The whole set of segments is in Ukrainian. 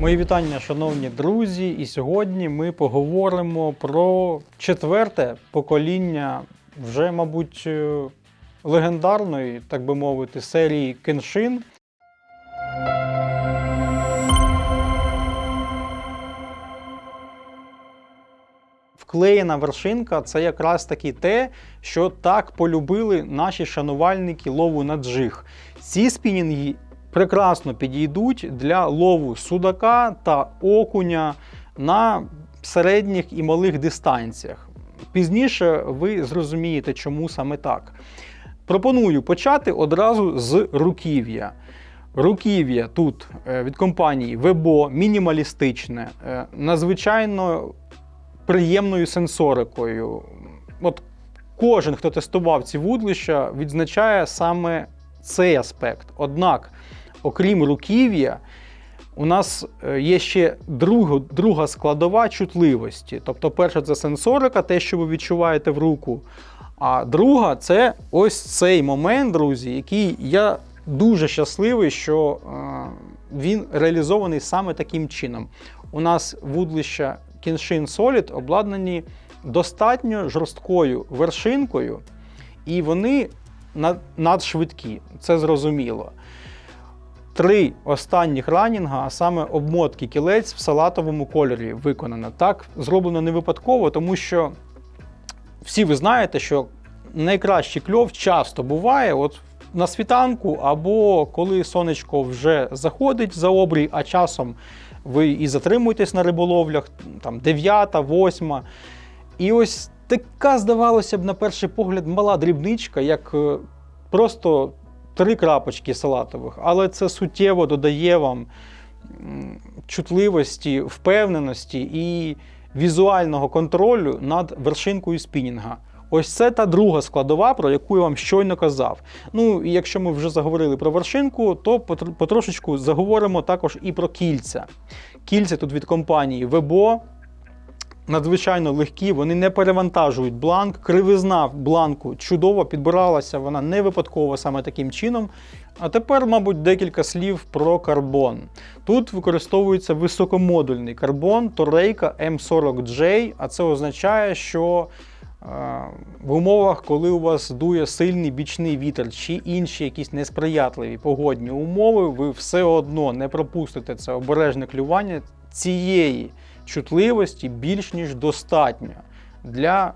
Мої вітання, шановні друзі, і сьогодні ми поговоримо про четверте покоління вже, мабуть, е, легендарної, так би мовити, серії Кеншин. Вклеєна вершинка це якраз таки те, що так полюбили наші шанувальники лову на джиг. Ці спінінги прекрасно підійдуть для лову судака та окуня на середніх і малих дистанціях. Пізніше ви зрозумієте, чому саме так. Пропоную почати одразу з руків'я. Руків'я тут е, від компанії Webo мінімалістичне, е, надзвичайно приємною сенсорикою. От кожен, хто тестував ці вудлища, відзначає саме цей аспект. Однак, окрім руків'я, у нас е, є ще друга, друга складова чутливості. Тобто, перша це сенсорика, те, що ви відчуваєте в руку. А друга це ось цей момент, друзі, який я дуже щасливий, що е, він реалізований саме таким чином. У нас вудлища Kenshin Solid обладнані достатньо жорсткою вершинкою, і вони надшвидкі, це зрозуміло. Три останніх ранінга, а саме обмотки кілець в салатовому кольорі виконано. Так зроблено не випадково, тому що всі ви знаєте, що найкращий кльов часто буває от на світанку, або коли сонечко вже заходить за обрій, а часом ви і затримуєтесь на риболовлях, там 9, 8. І ось така, здавалося б, на перший погляд, мала дрібничка, як е, просто три крапочки салатових, але це суттєво додає вам чутливості, впевненості і візуального контролю над вершинкою спінінга. Ось це та друга складова, про яку я вам щойно казав. Ну і якщо ми вже заговорили про вершинку, то потрошечку заговоримо також і про кільця. Кільця тут від компанії Webo надзвичайно легкі, вони не перевантажують бланк. Кривизна бланку чудово підбиралася, вона не випадково саме таким чином. А тепер, мабуть, декілька слів про карбон. Тут використовується високомодульний карбон Torreika M40J, а це означає, що е, в умовах, коли у вас дує сильний бічний вітер чи інші якісь несприятливі погодні умови, ви все одно не пропустите це обережне клювання цієї чутливості більш ніж достатньо для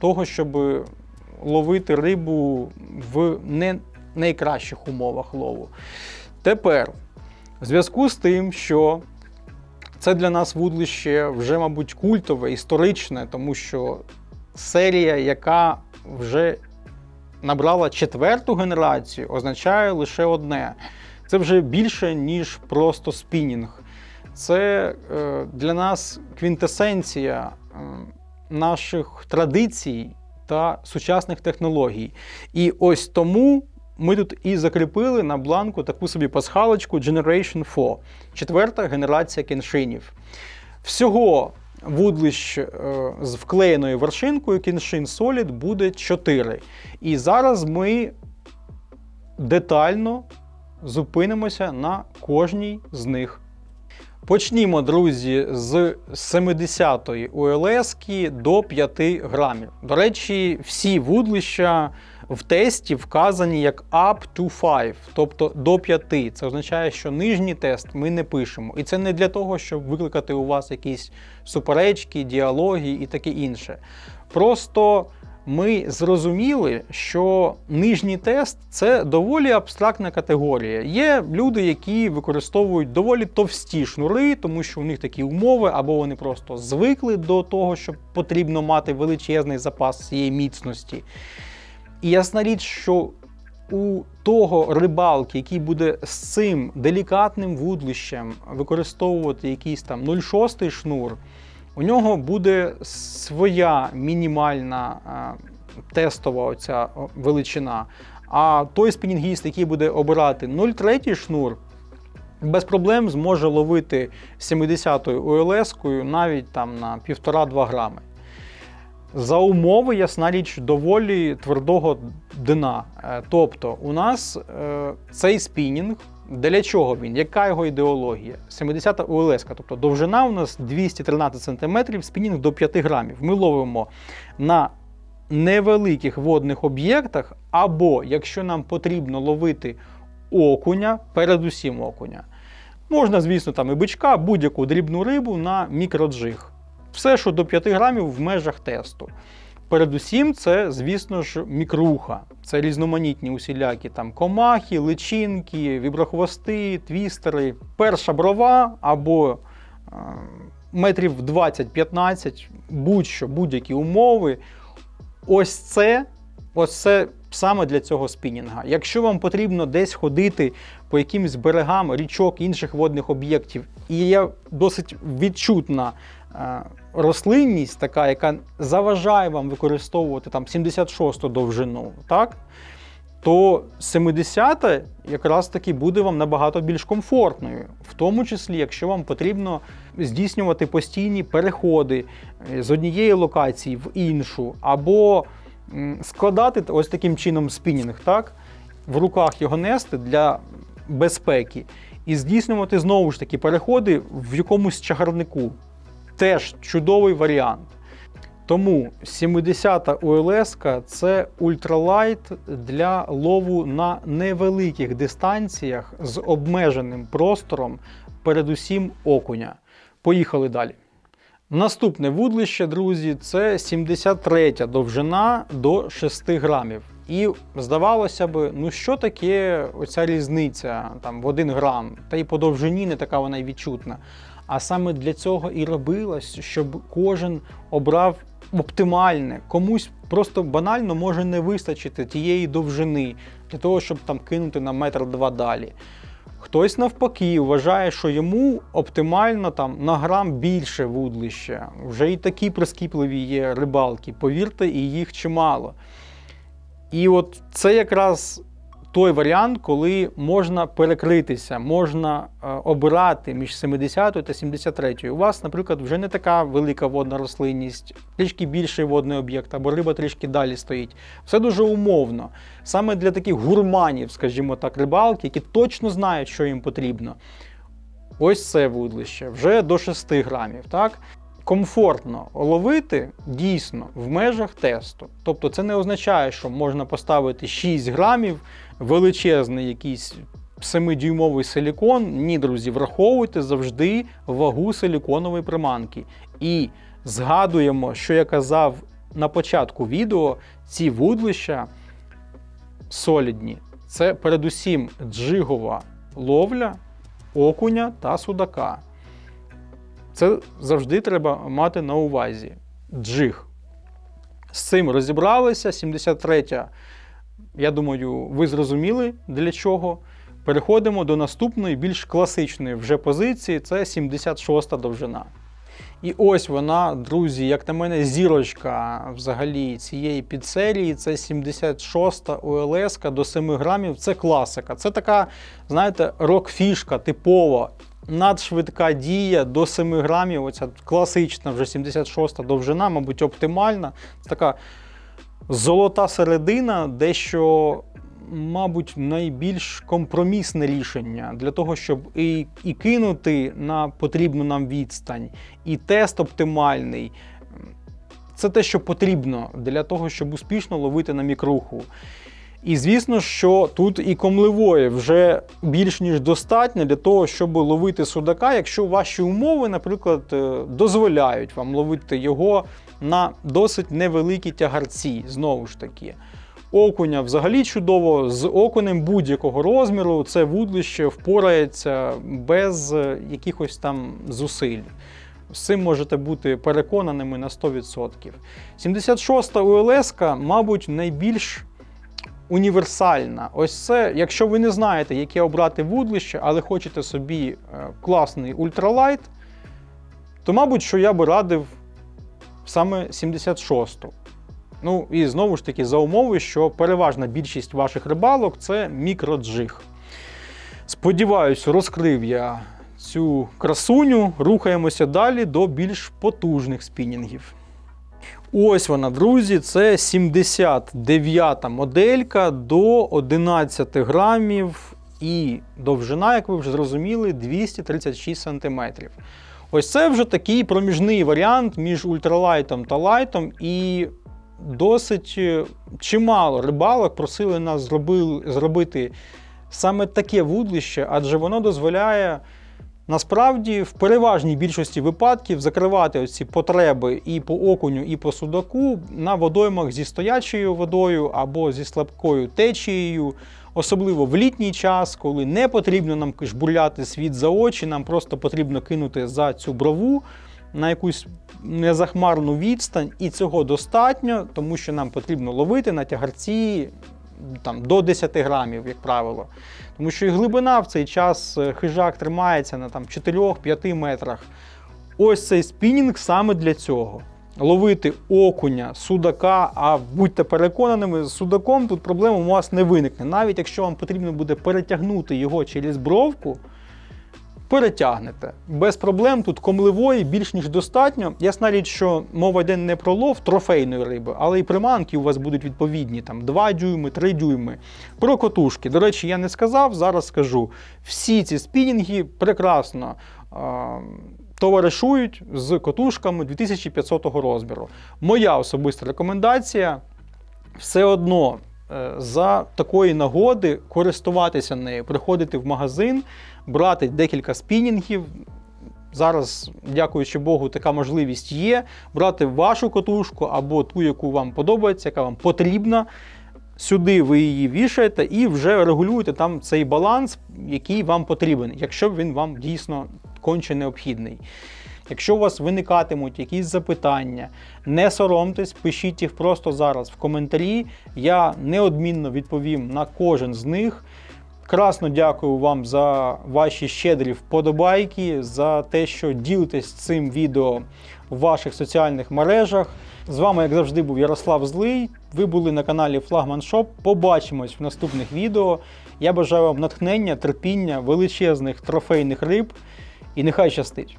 того, щоб ловити рибу в не найкращих умовах лову. Тепер, в зв'язку з тим, що це для нас вудлище вже, мабуть, культове, історичне, тому що серія, яка вже набрала четверту генерацію, означає лише одне: це вже більше, ніж просто спінінг. Це е, для нас квінтесенція е, наших традицій та сучасних технологій. І ось тому ми тут і закріпили на бланку таку собі пасхалочку Generation 4, четверта генерація кеншинів. Всього вудлищ е, з вклеєною вершинкою Kenshin Solid буде 4. І зараз ми детально зупинимося на кожній з них. Почнімо, друзі, з 70-ї ОЛС до 5 грамів. До речі, всі вудлища в тесті вказані як up to 5, тобто до 5. Це означає, що нижній тест ми не пишемо. І це не для того, щоб викликати у вас якісь суперечки, діалоги і таке інше. Просто ми зрозуміли, що нижній тест це доволі абстрактна категорія. Є люди, які використовують доволі товсті шнури, тому що у них такі умови, або вони просто звикли до того, що потрібно мати величезний запас цієї міцності. І ясна річ, що у того рибалки, який буде з цим делікатним вудлищем використовувати якийсь там 0,6 шнур, у нього буде своя мінімальна е, тестова оця величина. А той спінінгіст, який буде обирати 0,3 шнур, без проблем зможе ловити 70-ю ОЛС-кою навіть там на 1,5-2 грами. За умови, ясна річ, доволі твердого дна. Е, Тобто, у нас е, цей спінінг Для чого він? Яка його ідеологія? 70-та УЛС, тобто довжина у нас 213 см, спінінг до 5 грамів. Ми ловимо на невеликих водних об'єктах, або якщо нам потрібно ловити окуня, передусім окуня. Можна, звісно, там і бичка, будь-яку дрібну рибу на мікроджиг. Все, що до 5 грамів в межах тесту. Передусім, це, звісно ж, мікруха. Це різноманітні усілякі там комахи, личинки, віброхвости, твістери. Перша брова або е, метрів 20-15, будь-що, будь-які умови. Ось це, ось це саме для цього спінінга. Якщо вам потрібно десь ходити по якимось берегам річок інших водних об'єктів, і є досить відчутна е, рослинність, така, яка заважає вам використовувати там 76 довжину, так? то 70-та якраз таки буде вам набагато більш комфортною, в тому числі, якщо вам потрібно здійснювати постійні переходи е, з однієї локації в іншу, або складати ось таким чином спінінг, так? в руках його нести для безпеки, і здійснювати знову ж таки переходи в якомусь чагарнику. Теж чудовий варіант. Тому 70-та ОЛС це ультралайт для лову на невеликих дистанціях з обмеженим простором, передусім окуня. Поїхали далі. Наступне вудлище, друзі, це 73 довжина до 6 грамів. І здавалося б, ну що таке оця різниця там, в 1 грам, та й по довжині не така вона й відчутна. А саме для цього і робилось, щоб кожен обрав оптимальне. Комусь просто банально може не вистачити тієї довжини для того, щоб там кинути на метр два далі. Хтось навпаки вважає, що йому оптимально там на грам більше вудлища. Вже і такі прискіпливі є рибалки, повірте, і їх чимало. І от це якраз той варіант, коли можна перекритися, можна е, обирати між 70 та 73. У вас, наприклад, вже не така велика водна рослинність, трішки більший водний об'єкт, або риба трішки далі стоїть. Все дуже умовно. Саме для таких гурманів, скажімо так, рибалки, які точно знають, що їм потрібно. Ось це вудлище, вже до 6 грамів. так? комфортно ловити дійсно в межах тесту. Тобто це не означає, що можна поставити 6 грамів, величезний якийсь 7-дюймовий силікон. Ні, друзі, враховуйте завжди вагу силіконової приманки. І згадуємо, що я казав на початку відео, ці вудлища солідні. Це передусім джигова ловля, окуня та судака. Це завжди треба мати на увазі. Джиг. З цим розібралися. 73. Я думаю, ви зрозуміли для чого. Переходимо до наступної, більш класичної вже позиції це 76 довжина. І ось вона, друзі, як на мене, зірочка взагалі цієї підсерії. Це 76-та ОЛС до 7 грамів. Це класика. Це така, знаєте, рок-фішка типова надшвидка дія до 7 грамів. Оця класична вже 76-та довжина, мабуть, оптимальна. Це така золота середина, дещо, мабуть, найбільш компромісне рішення для того, щоб і, і кинути на потрібну нам відстань, і тест оптимальний. Це те, що потрібно для того, щоб успішно ловити на мікруху. І звісно, що тут і комливої вже більш ніж достатньо для того, щоб ловити судака, якщо ваші умови, наприклад, е, дозволяють вам ловити його на досить невеликі тягарці. Знову ж таки. Окуня взагалі чудово, з окунем будь-якого розміру це вудлище впорається без е, якихось там зусиль. З цим можете бути переконаними на 100%. 76-та УЛС, мабуть, найбільш універсальна. Ось це, якщо ви не знаєте, яке обрати вудлище, але хочете собі е, класний ультралайт, то, мабуть, що я би радив саме 76-ту. Ну і знову ж таки, за умови, що переважна більшість ваших рибалок це мікроджиг. Сподіваюсь, розкрив я цю красуню. Рухаємося далі до більш потужних спінінгів. Ось вона, друзі, це 79-та моделька до 11 грамів. і довжина, як ви вже зрозуміли, 236 см. Ось це вже такий проміжний варіант між ультралайтом та лайтом, і досить е, чимало рибалок просили нас зробити саме таке вудлище, адже воно дозволяє насправді в переважній більшості випадків закривати оці потреби і по окуню, і по судаку на водоймах зі стоячою водою або зі слабкою течією. Особливо в літній час, коли не потрібно нам жбурляти світ за очі, нам просто потрібно кинути за цю брову на якусь незахмарну відстань, і цього достатньо, тому що нам потрібно ловити на тягарці там, до 10 грамів, як правило. Тому що і глибина в цей час е, хижак тримається на там, 4-5 метрах. Ось цей спінінг саме для цього. Ловити окуня, судака, а будьте переконаними, з судаком тут проблем у вас не виникне. Навіть якщо вам потрібно буде перетягнути його через бровку, перетягнете. Без проблем тут комливої більш ніж достатньо. Ясна річ, що мова йде не про лов трофейної риби, але і приманки у вас будуть відповідні, там 2 дюйми, 3 дюйми. Про котушки. До речі, я не сказав, зараз скажу. Всі ці спінінги прекрасно. Товаришують з котушками 2500 розміру. Моя особиста рекомендація все одно е, за такої нагоди користуватися нею, приходити в магазин, брати декілька спінінгів. Зараз, дякуючи Богу, така можливість є. Брати вашу котушку або ту, яку вам подобається, яка вам потрібна. Сюди ви її вішаєте і вже регулюєте там цей баланс, який вам потрібен, якщо він вам дійсно конче необхідний. Якщо у вас виникатимуть якісь запитання, не соромтесь, пишіть їх просто зараз в коментарі. Я неодмінно відповім на кожен з них. Красно дякую вам за ваші щедрі вподобайки, за те, що ділитесь цим відео в ваших соціальних мережах. З вами, як завжди, був Ярослав Злий. Ви були на каналі Флагман Шоп. Побачимось в наступних відео. Я бажаю вам натхнення, терпіння, величезних трофейних риб і нехай щастить!